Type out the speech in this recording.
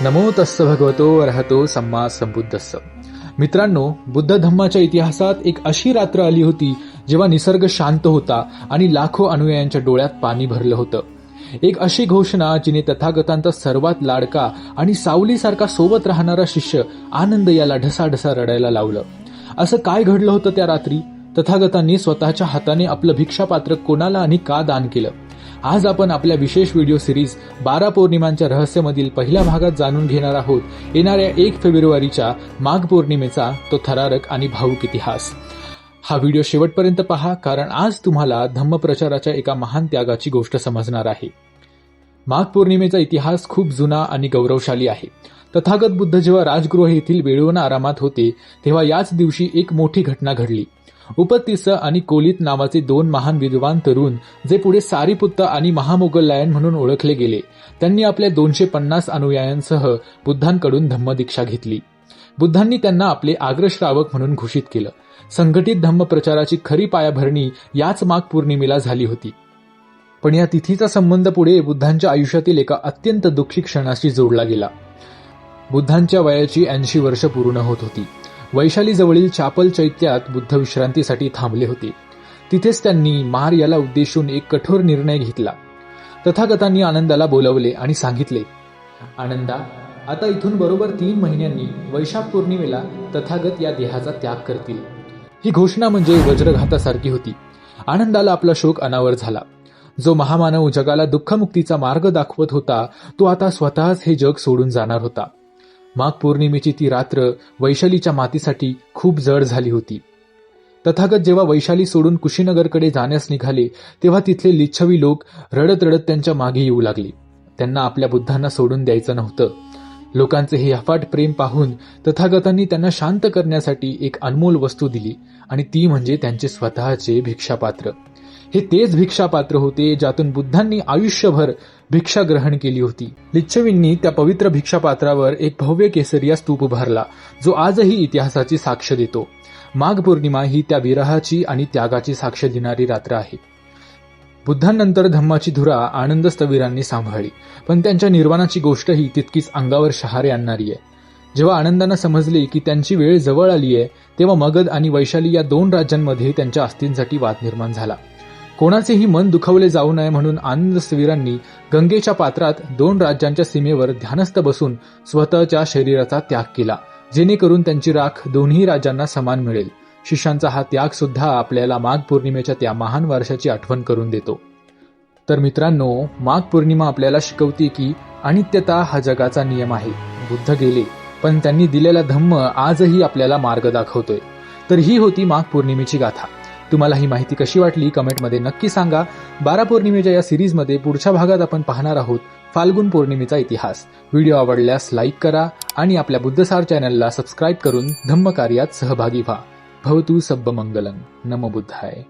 नमो तस्स भगवतो अर्हतो सम्मा संबुद्धस्स मित्रांनो बुद्ध धम्माच्या इतिहासात एक अशी रात्र आली होती जेव्हा निसर्ग शांत होता आणि लाखो अनुयायांच्या डोळ्यात पाणी भरलं होतं. एक अशी घोषणा जिने तथागतांचा सर्वात लाडका आणि सावलीसारखा सोबत राहणारा शिष्य आनंद याला ढसाढसा रडायला लावलं. असं काय घडलं होतं त्या रात्री? तथागतांनी स्वतःच्या हाताने आपलं भिक्षापात्र कोणाला आणि का दान केलं? आज आपण आपल्या विशेष व्हिडिओ सिरीज बारा पौर्णिमांच्या रहस्यमधील पहिल्या भागात जाणून घेणार आहोत. येणाऱ्या एक फेब्रुवारीच्या माघ पौर्णिमेचा तो थरारक आणि भाऊक इतिहास. हा व्हिडिओ शेवटपर्यंत पहा कारण आज तुम्हाला धम्मप्रचाराच्या एका महान त्यागाची गोष्ट समजणार आहे. माघ पौर्णिमेचा इतिहास खूप जुना आणि गौरवशाली आहे. तथागत बुद्ध जेव्हा राजगृह येथील वेळून आरामात होते तेव्हा याच दिवशी एक मोठी घटना घडली. उपतिस आणि कोलित नावाचे दोन महान विद्वान तरुण जे पुढे सारीपुत्त आणि महामोगललायन म्हणून ओळखले गेले. त्यांनी आपल्या दोनशे पन्नास अनुयायांसह बुद्धांकडून धम्मदीक्षा घेतली. बुद्धांनी त्यांना आपले आग्रश्रावक म्हणून घोषित केलं. संघटित धम्मप्रचाराची खरी पायाभरणी याच माघ पौर्णिमेला झाली होती. पण या तिथीचा संबंध पुढे बुद्धांच्या आयुष्यातील एका अत्यंत दुःखी क्षणाशी जोडला गेला. बुद्धांच्या वयाची ऐंशी वर्ष पूर्ण होत होती. वैशालीजवळील चापल चैत्यात बुद्ध विश्रांतीसाठी थांबले होते. तिथेच त्यांनी मार याला उद्देशून एक कठोर निर्णय घेतला. तथागतांनी आनंदाला बोलवले आणि सांगितले आनंदा आता इथून बरोबर तीन महिन्यांनी वैशाख पौर्णिमेला तथागत या देहाचा त्याग करतील. ही घोषणा म्हणजे वज्रघातासारखी होती. आनंदाला आपला शोक अनावर झाला. जो महामानव जगाला दुःखमुक्तीचा मार्ग दाखवत होता तो आता स्वतःच हे जग सोडून जाणार होता. माघ पौर्णिमेची ती रात्र वैशालीच्या मातीसाठी खूप जड झाली होती. तथागत जेव्हा वैशाली सोडून कुशीनगरकडे जाण्यास निघाले तेव्हा तिथले लिच्छवी लोक रडत रडत त्यांच्या मागे येऊ लागले. त्यांना आपल्या बुद्धांना सोडून द्यायचं नव्हतं. लोकांचे हे अफाट प्रेम पाहून तथागतांनी त्यांना शांत करण्यासाठी एक अनमोल वस्तू दिली आणि ती म्हणजे त्यांचे स्वतःचे भिक्षापात्र. हे तेच भिक्षापात्र होते ज्यातून बुद्धांनी आयुष्यभर भिक्षा ग्रहण केली होती. लिच्छवींनी त्या पवित्र भिक्षापात्रावर एक भव्य केसरिया स्तूप उभारला जो आजही इतिहासाची साक्ष देतो. माघ पौर्णिमा ही त्या विरहाची आणि त्यागाची साक्ष देणारी रात्र आहे. बुद्धांनंतर धम्माची धुरा आनंद स्थविरांनी सांभाळली पण त्यांच्या निर्वाणाची गोष्टही तितकीच अंगावर शहारे आणणारी आहे. जेव्हा आनंदानं समजले की त्यांची वेळ जवळ आली आहे तेव्हा मगध आणि वैशाली या दोन राज्यांमध्ये त्यांच्या अस्थींसाठी वाद निर्माण झाला. कोणाचेही मन दुखवले जाऊ नये म्हणून आनंद स्वीरांनी गंगेच्या पात्रात दोन राज्यांच्या सीमेवर ध्यानस्थ बसून स्वतःच्या शरीराचा त्याग केला जेणेकरून त्यांची राख दोन्ही राज्यांना समान मिळेल. शिष्यांचा हा त्याग सुद्धा आपल्याला माघ पौर्णिमेच्या त्या महान वर्षाची आठवण करून देतो. तर मित्रांनो माघ पौर्णिमा आपल्याला शिकवते की अनित्यता हा जगाचा नियम आहे. बुद्ध गेले पण त्यांनी दिलेला धम्म आजही आपल्याला मार्ग दाखवतोय. तर ही होती माघ पौर्णिमेची गाथा. तुम्हाला ही माहिती कशी वाटली कमेंटमध्ये नक्की सांगा. बारा पौर्णिमेच्या या सिरीजमध्ये पुढच्या भागात आपण पाहणार आहोत फाल्गुन पौर्णिमेचा इतिहास. व्हिडिओ आवडल्यास लाईक करा आणि आपल्या बुद्धसार चॅनलला सबस्क्राईब करून धम्म कार्यात सहभागी व्हा. भवतु सब्ब मंगलम नम बुद्धाय.